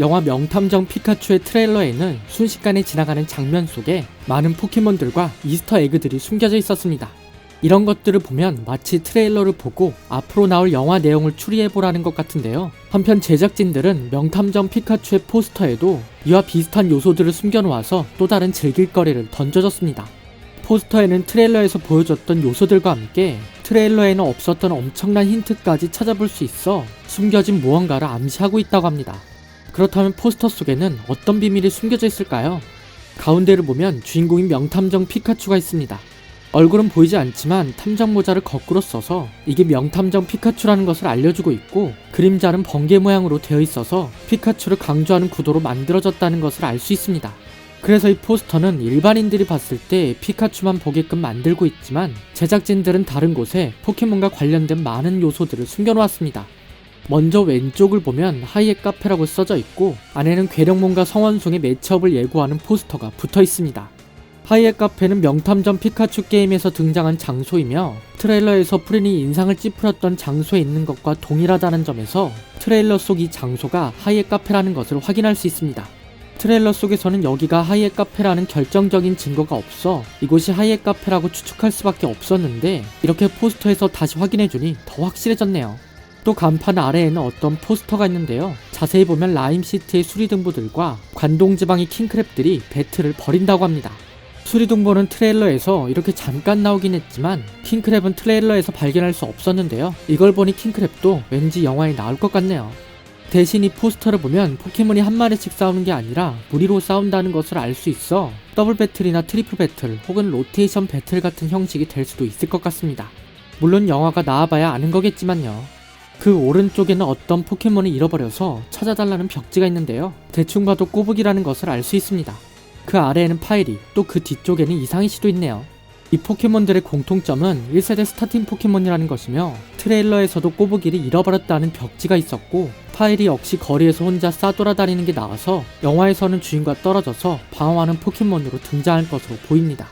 영화 명탐정 피카츄의 트레일러에는 순식간에 지나가는 장면 속에 많은 포켓몬들과 이스터 에그들이 숨겨져 있었습니다. 이런 것들을 보면 마치 트레일러를 보고 앞으로 나올 영화 내용을 추리해보라는 것 같은데요. 한편 제작진들은 명탐정 피카츄의 포스터에도 이와 비슷한 요소들을 숨겨놓아서 또 다른 즐길거리를 던져줬습니다. 포스터에는 트레일러에서 보여줬던 요소들과 함께 트레일러에는 없었던 엄청난 힌트까지 찾아볼 수 있어 숨겨진 무언가를 암시하고 있다고 합니다. 그렇다면 포스터 속에는 어떤 비밀이 숨겨져 있을까요? 가운데를 보면 주인공인 명탐정 피카츄가 있습니다. 얼굴은 보이지 않지만 탐정 모자를 거꾸로 써서 이게 명탐정 피카츄라는 것을 알려주고 있고 그림자는 번개 모양으로 되어 있어서 피카츄를 강조하는 구도로 만들어졌다는 것을 알 수 있습니다. 그래서 이 포스터는 일반인들이 봤을 때 피카츄만 보게끔 만들고 있지만 제작진들은 다른 곳에 포켓몬과 관련된 많은 요소들을 숨겨놓았습니다. 먼저 왼쪽을 보면 하이의 카페라고 써져 있고 안에는 괴력몬과 성원송의 매치업을 예고하는 포스터가 붙어 있습니다. 하이의 카페는 명탐정 피카츄 게임에서 등장한 장소이며 트레일러에서 프린이 인상을 찌푸렸던 장소에 있는 것과 동일하다는 점에서 트레일러 속 이 장소가 하이의 카페라는 것을 확인할 수 있습니다. 트레일러 속에서는 여기가 하이의 카페라는 결정적인 증거가 없어 이곳이 하이의 카페라고 추측할 수밖에 없었는데 이렇게 포스터에서 다시 확인해주니 더 확실해졌네요. 또 간판 아래에는 어떤 포스터가 있는데요. 자세히 보면 라임시티의 수리등부들과 관동지방의 킹크랩들이 배틀을 벌인다고 합니다. 수리등보는 트레일러에서 이렇게 잠깐 나오긴 했지만 킹크랩은 트레일러에서 발견할 수 없었는데요. 이걸 보니 킹크랩도 왠지 영화에 나올 것 같네요. 대신 이 포스터를 보면 포켓몬이 한 마리씩 싸우는 게 아니라 무리로 싸운다는 것을 알 수 있어 더블 배틀이나 트리플 배틀 혹은 로테이션 배틀 같은 형식이 될 수도 있을 것 같습니다. 물론 영화가 나와봐야 아는 거겠지만요. 그 오른쪽에는 어떤 포켓몬을 잃어버려서 찾아달라는 벽지가 있는데요. 대충 봐도 꼬북이라는 것을 알 수 있습니다. 그 아래에는 파이리, 또 그 뒤쪽에는 이상희 씨도 있네요. 이 포켓몬들의 공통점은 1세대 스타팅 포켓몬이라는 것이며 트레일러에서도 꼬부기를 잃어버렸다는 벽지가 있었고 파일이 역시 거리에서 혼자 싸돌아다니는 게 나와서 영화에서는 주인과 떨어져서 방어하는 포켓몬으로 등장할 것으로 보입니다.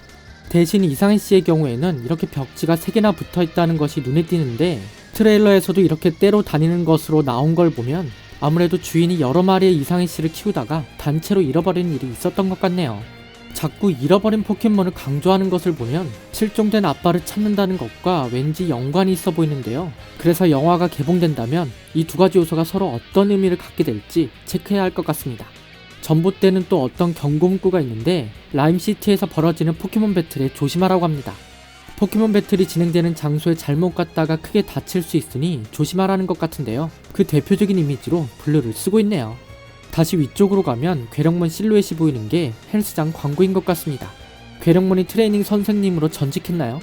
대신 이상희 씨의 경우에는 이렇게 벽지가 3개나 붙어 있다는 것이 눈에 띄는데 트레일러에서도 이렇게 때로 다니는 것으로 나온 걸 보면 아무래도 주인이 여러 마리의 이상희 씨를 키우다가 단체로 잃어버린 일이 있었던 것 같네요. 자꾸 잃어버린 포켓몬을 강조하는 것을 보면 실종된 아빠를 찾는다는 것과 왠지 연관이 있어 보이는데요. 그래서 영화가 개봉된다면 이 두 가지 요소가 서로 어떤 의미를 갖게 될지 체크해야 할 것 같습니다. 전봇대는 또 어떤 경고 문구가 있는데 라임시티에서 벌어지는 포켓몬 배틀에 조심하라고 합니다. 포켓몬 배틀이 진행되는 장소에 잘못 갔다가 크게 다칠 수 있으니 조심하라는 것 같은데요. 그 대표적인 이미지로 블루를 쓰고 있네요. 다시 위쪽으로 가면 괴력몬 실루엣이 보이는 게 헬스장 광고인 것 같습니다. 괴력몬이 트레이닝 선생님으로 전직했나요?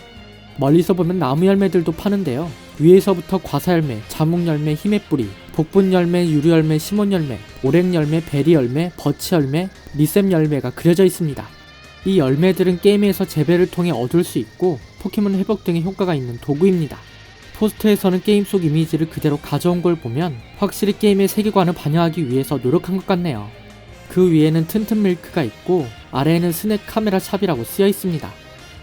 멀리서 보면 나무 열매들도 파는데요. 위에서부터 과사 열매, 자몽 열매, 힘의 뿌리, 복분 열매, 유리 열매, 시몬 열매, 오랭 열매, 베리 열매, 버치 열매, 리셈 열매가 그려져 있습니다. 이 열매들은 게임에서 재배를 통해 얻을 수 있고 포켓몬 회복 등의 효과가 있는 도구입니다. 포스터에서는 게임 속 이미지를 그대로 가져온 걸 보면 확실히 게임의 세계관을 반영하기 위해서 노력한 것 같네요. 그 위에는 튼튼 밀크가 있고 아래에는 스냅 카메라 샵이라고 쓰여 있습니다.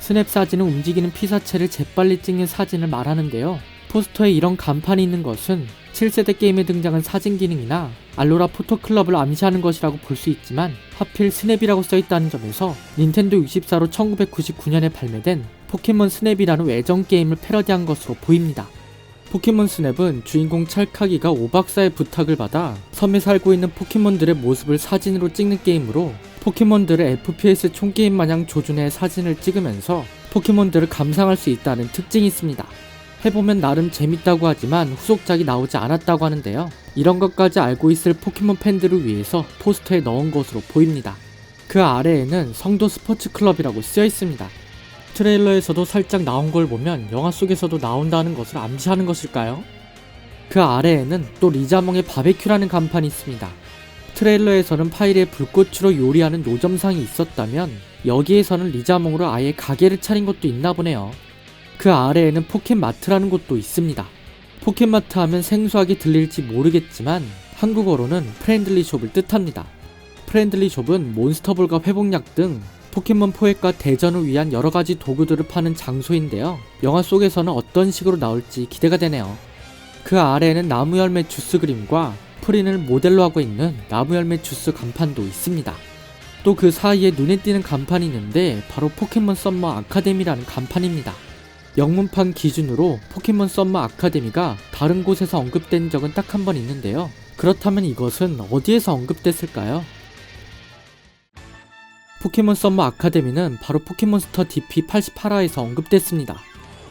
스냅 사진은 움직이는 피사체를 재빨리 찍는 사진을 말하는데요. 포스터에 이런 간판이 있는 것은 7세대 게임에 등장한 사진 기능이나 알로라 포토클럽을 암시하는 것이라고 볼 수 있지만 하필 스냅이라고 써있다는 점에서 닌텐도 64로 1999년에 발매된 포켓몬 스냅이라는 외전 게임을 패러디한 것으로 보입니다. 포켓몬 스냅은 주인공 찰카기가 오박사의 부탁을 받아 섬에 살고 있는 포켓몬들의 모습을 사진으로 찍는 게임으로 포켓몬들을 FPS 총게임 마냥 조준해 사진을 찍으면서 포켓몬들을 감상할 수 있다는 특징이 있습니다. 해보면 나름 재밌다고 하지만 후속작이 나오지 않았다고 하는데요. 이런 것까지 알고 있을 포켓몬 팬들을 위해서 포스터에 넣은 것으로 보입니다. 그 아래에는 성도 스포츠 클럽이라고 쓰여 있습니다. 트레일러에서도 살짝 나온 걸 보면 영화 속에서도 나온다는 것을 암시하는 것일까요? 그 아래에는 또 리자몽의 바베큐라는 간판이 있습니다. 트레일러에서는 파일에 불꽃으로 요리하는 노점상이 있었다면 여기에서는 리자몽으로 아예 가게를 차린 것도 있나 보네요. 그 아래에는 포켓마트라는 곳도 있습니다. 포켓마트 하면 생소하게 들릴지 모르겠지만 한국어로는 프렌들리 숍을 뜻합니다. 프렌들리 숍은 몬스터볼과 회복약 등 포켓몬 포획과 대전을 위한 여러 가지 도구들을 파는 장소인데요. 영화 속에서는 어떤 식으로 나올지 기대가 되네요. 그 아래에는 나무 열매 주스 그림과 프린을 모델로 하고 있는 나무 열매 주스 간판도 있습니다. 또 그 사이에 눈에 띄는 간판이 있는데 바로 포켓몬 썸머 아카데미라는 간판입니다. 영문판 기준으로 포켓몬 썸머 아카데미가 다른 곳에서 언급된 적은 딱 한 번 있는데요. 그렇다면 이것은 어디에서 언급됐을까요? 포켓몬 썸머 아카데미는 바로 포켓몬스터 DP 88화에서 언급됐습니다.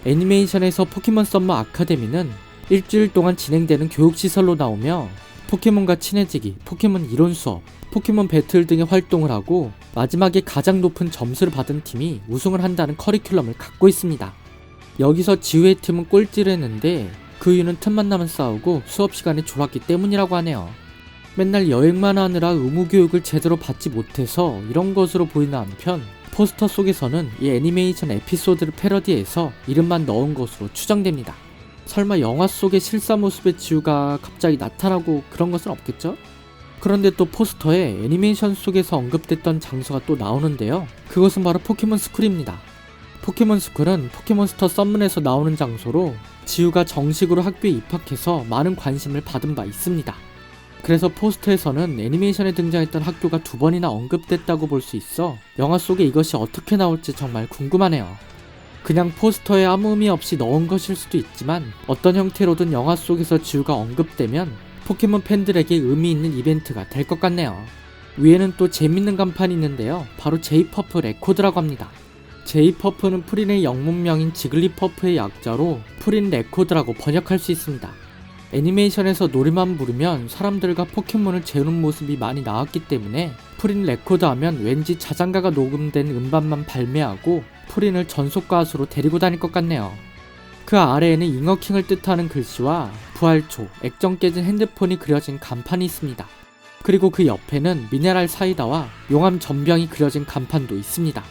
애니메이션에서 포켓몬 썸머 아카데미는 일주일 동안 진행되는 교육시설로 나오며 포켓몬과 친해지기, 포켓몬 이론 수업, 포켓몬 배틀 등의 활동을 하고 마지막에 가장 높은 점수를 받은 팀이 우승을 한다는 커리큘럼을 갖고 있습니다. 여기서 지우의 팀은 꼴찌를 했는데 그 이유는 틈만 나면 싸우고 수업 시간에 졸았기 때문이라고 하네요. 맨날 여행만 하느라 의무 교육을 제대로 받지 못해서 이런 것으로 보이는 한편 포스터 속에서는 이 애니메이션 에피소드를 패러디해서 이름만 넣은 것으로 추정됩니다. 설마 영화 속의 실사 모습의 지우가 갑자기 나타나고 그런 것은 없겠죠? 그런데 또 포스터에 애니메이션 속에서 언급됐던 장소가 또 나오는데요. 그것은 바로 포켓몬 스쿨입니다. 포켓몬 스쿨은 포켓몬스터 썸문에서 나오는 장소로 지우가 정식으로 학교에 입학해서 많은 관심을 받은 바 있습니다. 그래서 포스터에서는 애니메이션에 등장했던 학교가 두 번이나 언급됐다고 볼 수 있어 영화 속에 이것이 어떻게 나올지 정말 궁금하네요. 그냥 포스터에 아무 의미 없이 넣은 것일 수도 있지만 어떤 형태로든 영화 속에서 지우가 언급되면 포켓몬 팬들에게 의미 있는 이벤트가 될 것 같네요. 위에는 또 재밌는 간판이 있는데요. 바로 제이퍼프 레코드라고 합니다. 제이퍼프는 프린의 영문명인 지글리퍼프의 약자로 프린 레코드라고 번역할 수 있습니다. 애니메이션에서 노래만 부르면 사람들과 포켓몬을 재우는 모습이 많이 나왔기 때문에 프린 레코드 하면 왠지 자장가가 녹음된 음반만 발매하고 프린을 전속 가수로 데리고 다닐 것 같네요. 그 아래에는 잉어킹을 뜻하는 글씨와 부활초, 액정 깨진 핸드폰이 그려진 간판이 있습니다. 그리고 그 옆에는 미네랄 사이다와 용암 전병이 그려진 간판도 있습니다.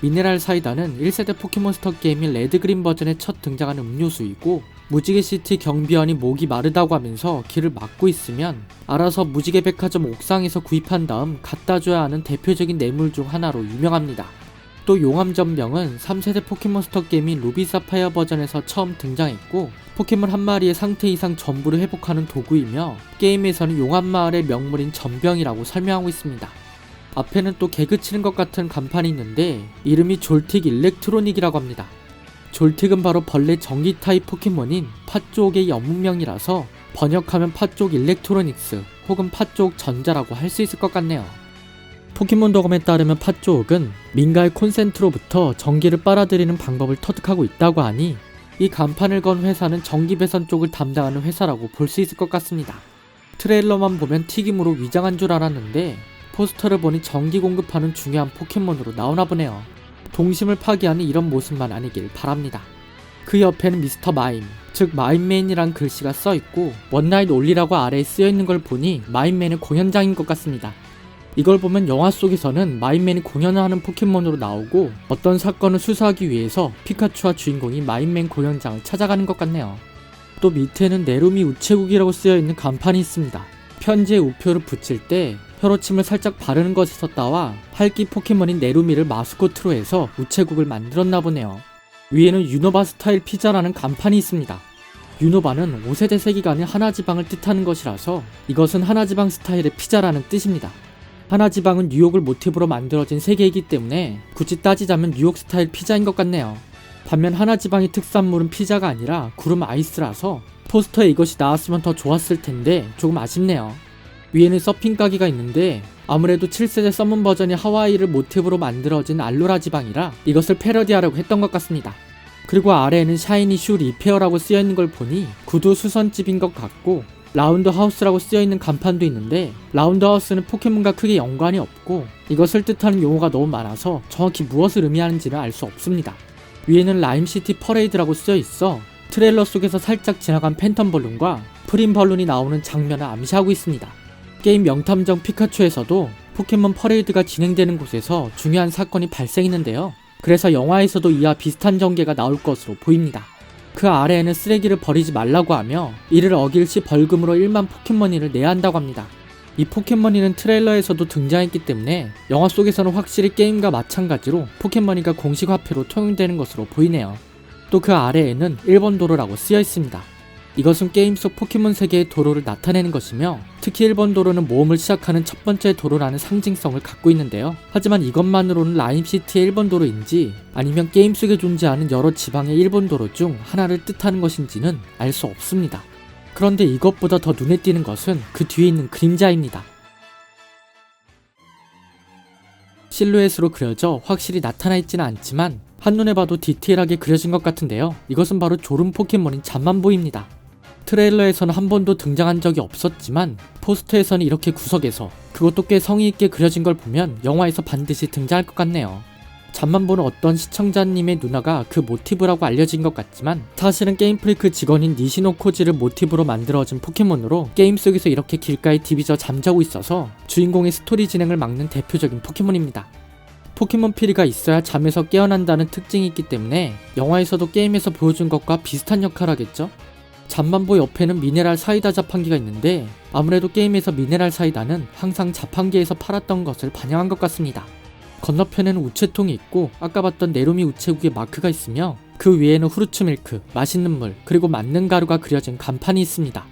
미네랄 사이다는 1세대 포켓몬스터 게임인 레드그린 버전에 첫 등장하는 음료수이고 무지개 시티 경비원이 목이 마르다고 하면서 길을 막고 있으면 알아서 무지개 백화점 옥상에서 구입한 다음 갖다 줘야 하는 대표적인 뇌물 중 하나로 유명합니다. 또 용암 전병은 3세대 포켓몬스터 게임인 루비 사파이어 버전에서 처음 등장했고 포켓몬 한 마리의 상태 이상 전부를 회복하는 도구이며 게임에서는 용암 마을의 명물인 전병이라고 설명하고 있습니다. 앞에는 또 개그 치는 것 같은 간판이 있는데 이름이 졸틱 일렉트로닉이라고 합니다. 졸틱은 바로 벌레 전기 타입 포켓몬인 팥쪽의 영문명이라서 번역하면 팥쪽 일렉트로닉스 혹은 팥쪽 전자라고 할 수 있을 것 같네요. 포켓몬 도검에 따르면 팥쪽은 민가의 콘센트로부터 전기를 빨아들이는 방법을 터득하고 있다고 하니 이 간판을 건 회사는 전기 배선 쪽을 담당하는 회사라고 볼 수 있을 것 같습니다. 트레일러만 보면 튀김으로 위장한 줄 알았는데 포스터를 보니 전기 공급하는 중요한 포켓몬으로 나오나 보네요. 동심을 파괴하는 이런 모습만 아니길 바랍니다. 그 옆에는 미스터 마임, 즉 마임맨이란 글씨가 써 있고 원나잇 올리라고 아래에 쓰여 있는 걸 보니 마임맨의 공연장인 것 같습니다. 이걸 보면 영화 속에서는 마임맨이 공연을 하는 포켓몬으로 나오고 어떤 사건을 수사하기 위해서 피카츄와 주인공이 마임맨 공연장을 찾아가는 것 같네요. 또 밑에는 네루미 우체국이라고 쓰여 있는 간판이 있습니다. 편지에 우표를 붙일 때 혀로침을 살짝 바르는 것에서 따와 활기 포켓몬인 네루미를 마스코트로 해서 우체국을 만들었나 보네요. 위에는 유노바 스타일 피자라는 간판이 있습니다. 유노바는 5세대 세기간의 하나지방을 뜻하는 것이라서 이것은 하나지방 스타일의 피자라는 뜻입니다. 하나지방은 뉴욕을 모티브로 만들어진 세계이기 때문에 굳이 따지자면 뉴욕 스타일 피자인 것 같네요. 반면 하나지방의 특산물은 피자가 아니라 구름 아이스라서 포스터에 이것이 나왔으면 더 좋았을 텐데 조금 아쉽네요. 위에는 서핑 가기가 있는데 아무래도 7세대 서문 버전이 하와이를 모티브로 만들어진 알로라 지방이라 이것을 패러디하려고 했던 것 같습니다. 그리고 아래에는 샤이니 슈 리페어라고 쓰여있는 걸 보니 구두 수선집인 것 같고 라운드 하우스라고 쓰여있는 간판도 있는데 라운드 하우스는 포켓몬과 크게 연관이 없고 이것을 뜻하는 용어가 너무 많아서 정확히 무엇을 의미하는지를 알수 없습니다. 위에는 라임시티 퍼레이드라고 쓰여있어 트레일러 속에서 살짝 지나간 팬텀 벌룬과 프린 벌룬이 나오는 장면을 암시하고 있습니다. 게임 명탐정 피카츄에서도 포켓몬 퍼레이드가 진행되는 곳에서 중요한 사건이 발생했는데요. 그래서 영화에서도 이와 비슷한 전개가 나올 것으로 보입니다. 그 아래에는 쓰레기를 버리지 말라고 하며 이를 어길 시 벌금으로 1만 포켓머니를 내야 한다고 합니다. 이 포켓머니는 트레일러에서도 등장했기 때문에 영화 속에서는 확실히 게임과 마찬가지로 포켓머니가 공식 화폐로 통용되는 것으로 보이네요. 또 그 아래에는 일본 도로라고 쓰여 있습니다. 이것은 게임 속 포켓몬 세계의 도로를 나타내는 것이며 특히 1번 도로는 모험을 시작하는 첫 번째 도로라는 상징성을 갖고 있는데요. 하지만 이것만으로는 라임시티의 1번 도로인지 아니면 게임 속에 존재하는 여러 지방의 1번 도로 중 하나를 뜻하는 것인지는 알 수 없습니다. 그런데 이것보다 더 눈에 띄는 것은 그 뒤에 있는 그림자입니다. 실루엣으로 그려져 확실히 나타나 있지는 않지만 한눈에 봐도 디테일하게 그려진 것 같은데요. 이것은 바로 졸음 포켓몬인 잠만보입니다. 트레일러에서는 한 번도 등장한 적이 없었지만 포스터에서는 이렇게 구석에서 그것도 꽤 성의 있게 그려진 걸 보면 영화에서 반드시 등장할 것 같네요. 잠만 보는 어떤 시청자님의 누나가 그 모티브라고 알려진 것 같지만 사실은 게임 프리크 직원인 니시노 코지를 모티브로 만들어진 포켓몬으로 게임 속에서 이렇게 길가에 디비져 잠자고 있어서 주인공의 스토리 진행을 막는 대표적인 포켓몬입니다. 포켓몬 피리가 있어야 잠에서 깨어난다는 특징이 있기 때문에 영화에서도 게임에서 보여준 것과 비슷한 역할을 하겠죠? 잠만보 옆에는 미네랄 사이다 자판기가 있는데 아무래도 게임에서 미네랄 사이다는 항상 자판기에서 팔았던 것을 반영한 것 같습니다. 건너편에는 우체통이 있고 아까 봤던 네로미 우체국의 마크가 있으며 그 위에는 후르츠 밀크, 맛있는 물, 그리고 맞는 가루가 그려진 간판이 있습니다.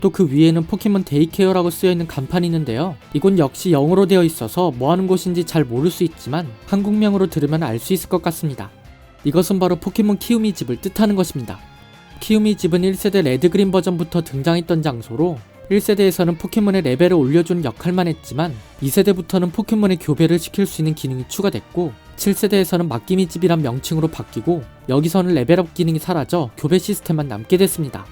또 그 위에는 포켓몬 데이케어라고 쓰여있는 간판이 있는데요. 이곳 역시 영어로 되어 있어서 뭐 하는 곳인지 잘 모를 수 있지만 한국명으로 들으면 알 수 있을 것 같습니다. 이것은 바로 포켓몬 키우미 집을 뜻하는 것입니다. 키우미 집은 1세대 레드그린 버전부터 등장했던 장소로 1세대에서는 포켓몬의 레벨을 올려주는 역할만 했지만 2세대부터는 포켓몬의 교배를 시킬 수 있는 기능이 추가됐고 7세대에서는 맡기미 집이란 명칭으로 바뀌고 여기서는 레벨업 기능이 사라져 교배 시스템만 남게 됐습니다.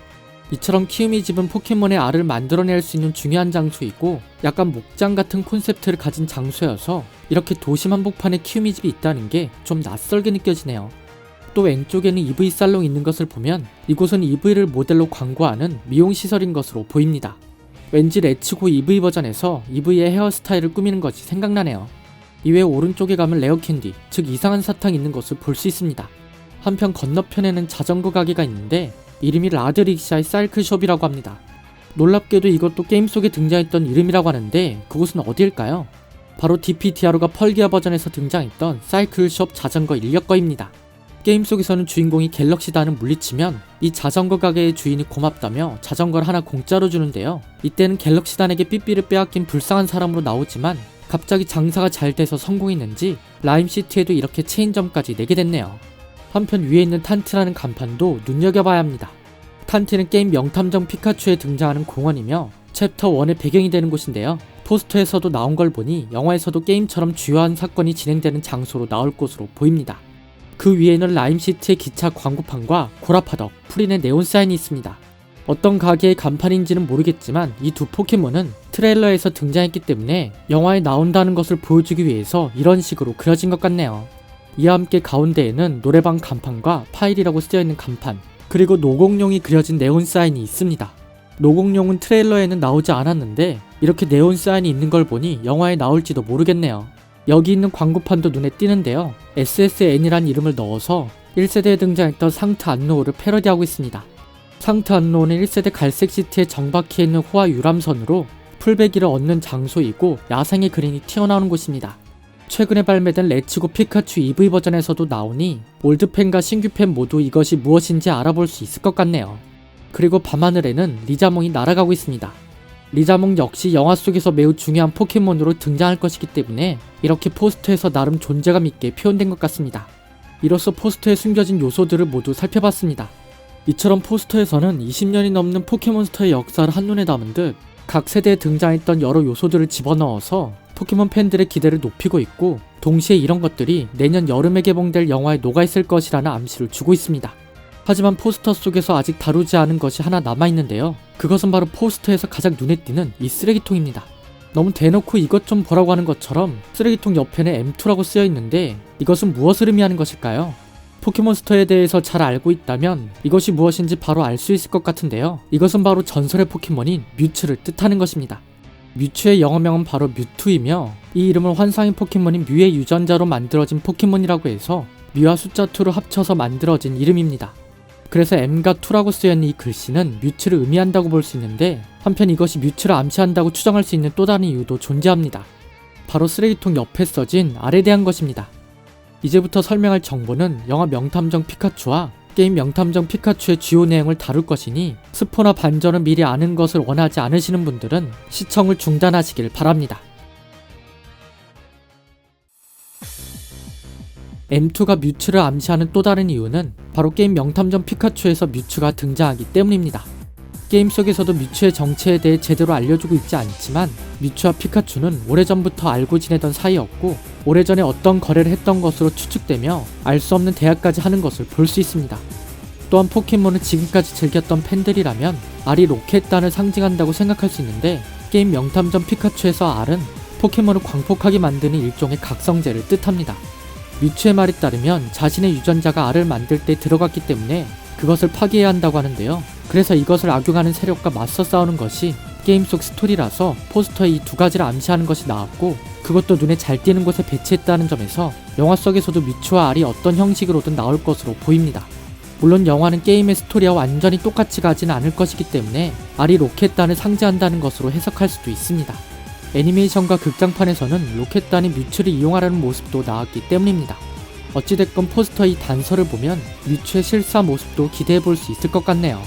이처럼 키우미 집은 포켓몬의 알을 만들어낼 수 있는 중요한 장소이고 약간 목장 같은 콘셉트를 가진 장소여서 이렇게 도심 한복판에 키우미 집이 있다는 게 좀 낯설게 느껴지네요. 또 왼쪽에는 EV 살롱 있는 것을 보면 이곳은 EV를 모델로 광고하는 미용 시설인 것으로 보입니다. 왠지 레츠고 EV 버전에서 EV의 헤어스타일을 꾸미는 것이 생각나네요. 이외 오른쪽에 가면 레어캔디, 즉 이상한 사탕 있는 것을 볼 수 있습니다. 한편 건너편에는 자전거 가게가 있는데 이름이 라드릭샤의 사이클숍이라고 합니다. 놀랍게도 이것도 게임 속에 등장했던 이름이라고 하는데 그곳은 어디일까요? 바로 DPDR가 펄기아 버전에서 등장했던 사이클숍 자전거 인력거입니다. 게임 속에서는 주인공이 갤럭시단을 물리치면 이 자전거 가게의 주인이 고맙다며 자전거를 하나 공짜로 주는데요. 이때는 갤럭시단에게 삐삐를 빼앗긴 불쌍한 사람으로 나오지만 갑자기 장사가 잘 돼서 성공했는지 라임시티에도 이렇게 체인점까지 내게 됐네요. 한편 위에 있는 탄트라는 간판도 눈여겨봐야 합니다. 탄트는 게임 명탐정 피카츄에 등장하는 공원이며 챕터 1의 배경이 되는 곳인데요. 포스터에서도 나온 걸 보니 영화에서도 게임처럼 주요한 사건이 진행되는 장소로 나올 것으로 보입니다. 그 위에는 라임시티의 기차 광고판과 고라파덕, 프린의 네온사인이 있습니다. 어떤 가게의 간판인지는 모르겠지만 이 두 포켓몬은 트레일러에서 등장했기 때문에 영화에 나온다는 것을 보여주기 위해서 이런 식으로 그려진 것 같네요. 이와 함께 가운데에는 노래방 간판과 파일이라고 쓰여있는 간판, 그리고 노공룡이 그려진 네온사인이 있습니다. 노공룡은 트레일러에는 나오지 않았는데 이렇게 네온사인이 있는 걸 보니 영화에 나올지도 모르겠네요. 여기 있는 광고판도 눈에 띄는데요. SSN이란 이름을 넣어서 1세대에 등장했던 상트 안노우를 패러디하고 있습니다. 상트 안노우는 1세대 갈색 시티에 정박해 있는 호화 유람선으로 풀베기를 얻는 장소이고 야생의 그린이 튀어나오는 곳입니다. 최근에 발매된 레츠고 피카츄 EV 버전에서도 나오니 올드팬과 신규팬 모두 이것이 무엇인지 알아볼 수 있을 것 같네요. 그리고 밤하늘에는 리자몽이 날아가고 있습니다. 리자몽 역시 영화 속에서 매우 중요한 포켓몬으로 등장할 것이기 때문에 이렇게 포스터에서 나름 존재감 있게 표현된 것 같습니다. 이로써 포스터에 숨겨진 요소들을 모두 살펴봤습니다. 이처럼 포스터에서는 20년이 넘는 포켓몬스터의 역사를 한눈에 담은 듯 각 세대에 등장했던 여러 요소들을 집어넣어서 포켓몬 팬들의 기대를 높이고 있고 동시에 이런 것들이 내년 여름에 개봉될 영화에 녹아있을 것이라는 암시를 주고 있습니다. 하지만 포스터 속에서 아직 다루지 않은 것이 하나 남아있는데요. 그것은 바로 포스터에서 가장 눈에 띄는 이 쓰레기통입니다. 너무 대놓고 이것 좀 보라고 하는 것처럼 쓰레기통 옆에는 M2라고 쓰여 있는데 이것은 무엇을 의미하는 것일까요? 포켓몬스터에 대해서 잘 알고 있다면 이것이 무엇인지 바로 알 수 있을 것 같은데요. 이것은 바로 전설의 포켓몬인 뮤츠를 뜻하는 것입니다. 뮤츠의 영어명은 바로 뮤투이며 이 이름은 환상의 포켓몬인 뮤의 유전자로 만들어진 포켓몬이라고 해서 뮤와 숫자 2를 합쳐서 만들어진 이름입니다. 그래서 M과 2라고 쓰여있는 이 글씨는 뮤츠를 의미한다고 볼 수 있는데 한편 이것이 뮤츠를 암시한다고 추정할 수 있는 또 다른 이유도 존재합니다. 바로 쓰레기통 옆에 써진 알에 대한 것입니다. 이제부터 설명할 정보는 영화 명탐정 피카츄와 게임 명탐정 피카츄의 주요 내용을 다룰 것이니 스포나 반전을 미리 아는 것을 원하지 않으시는 분들은 시청을 중단하시길 바랍니다. M2가 뮤츠를 암시하는 또 다른 이유는 바로 게임 명탐정 피카츄에서 뮤츠가 등장하기 때문입니다. 게임 속에서도 뮤츠의 정체에 대해 제대로 알려주고 있지 않지만 뮤츠와 피카츄는 오래전부터 알고 지내던 사이였고 오래전에 어떤 거래를 했던 것으로 추측되며 알 수 없는 대화까지 하는 것을 볼 수 있습니다. 또한 포켓몬을 지금까지 즐겼던 팬들이라면 알이 로켓단을 상징한다고 생각할 수 있는데 게임 명탐정 피카츄에서 알은 포켓몬을 광폭하게 만드는 일종의 각성제를 뜻합니다. 뮤츠의 말에 따르면 자신의 유전자가 알을 만들 때 들어갔기 때문에 그것을 파괴해야 한다고 하는데요. 그래서 이것을 악용하는 세력과 맞서 싸우는 것이 게임 속 스토리라서 포스터에 이 두 가지를 암시하는 것이 나왔고 그것도 눈에 잘 띄는 곳에 배치했다는 점에서 영화 속에서도 뮤츠와 알이 어떤 형식으로든 나올 것으로 보입니다. 물론 영화는 게임의 스토리와 완전히 똑같이 가지는 않을 것이기 때문에 알이 로켓단을 상징한다는 것으로 해석할 수도 있습니다. 애니메이션과 극장판에서는 로켓단이 뮤츠를 이용하려는 모습도 나왔기 때문입니다. 어찌됐건 포스터의 단서를 보면 뮤츠의 실사 모습도 기대해 볼 수 있을 것 같네요.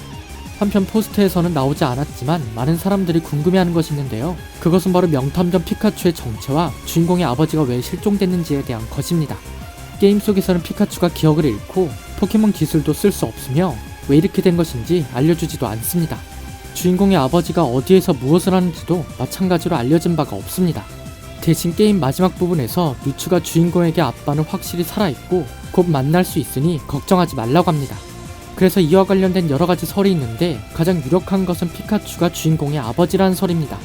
한편 포스터에서는 나오지 않았지만 많은 사람들이 궁금해하는 것이 있는데요. 그것은 바로 명탐정 피카츄의 정체와 주인공의 아버지가 왜 실종됐는지에 대한 것입니다. 게임 속에서는 피카츄가 기억을 잃고 포켓몬 기술도 쓸 수 없으며 왜 이렇게 된 것인지 알려주지도 않습니다. 주인공의 아버지가 어디에서 무엇을 하는지도 마찬가지로 알려진 바가 없습니다. 대신 게임 마지막 부분에서 뮤츠가 주인공에게 아빠는 확실히 살아있고 곧 만날 수 있으니 걱정하지 말라고 합니다. 그래서 이와 관련된 여러 가지 설이 있는데 가장 유력한 것은 피카츄가 주인공의 아버지라는 설입니다.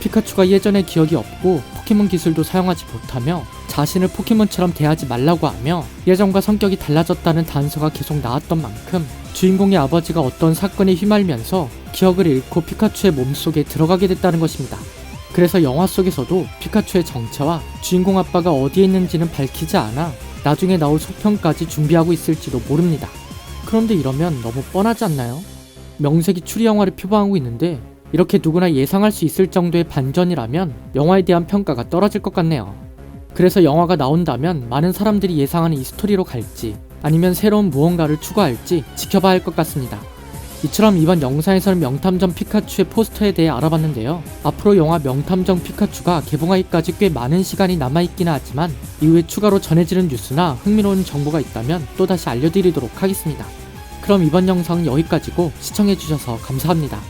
피카츄가 예전에 기억이 없고 포켓몬 기술도 사용하지 못하며 자신을 포켓몬처럼 대하지 말라고 하며 예전과 성격이 달라졌다는 단서가 계속 나왔던 만큼 주인공의 아버지가 어떤 사건에 휘말리면서 기억을 잃고 피카츄의 몸속에 들어가게 됐다는 것입니다. 그래서 영화 속에서도 피카츄의 정체와 주인공 아빠가 어디에 있는지는 밝히지 않아 나중에 나올 속편까지 준비하고 있을지도 모릅니다. 그런데 이러면 너무 뻔하지 않나요? 명색이 추리 영화를 표방하고 있는데 이렇게 누구나 예상할 수 있을 정도의 반전이라면 영화에 대한 평가가 떨어질 것 같네요. 그래서 영화가 나온다면 많은 사람들이 예상하는 이 스토리로 갈지 아니면 새로운 무언가를 추가할지 지켜봐야 할 것 같습니다. 이처럼 이번 영상에서는 명탐정 피카츄의 포스터에 대해 알아봤는데요. 앞으로 영화 명탐정 피카츄가 개봉하기까지 꽤 많은 시간이 남아있기는 하지만 이후에 추가로 전해지는 뉴스나 흥미로운 정보가 있다면 또다시 알려드리도록 하겠습니다. 그럼 이번 영상은 여기까지고 시청해주셔서 감사합니다.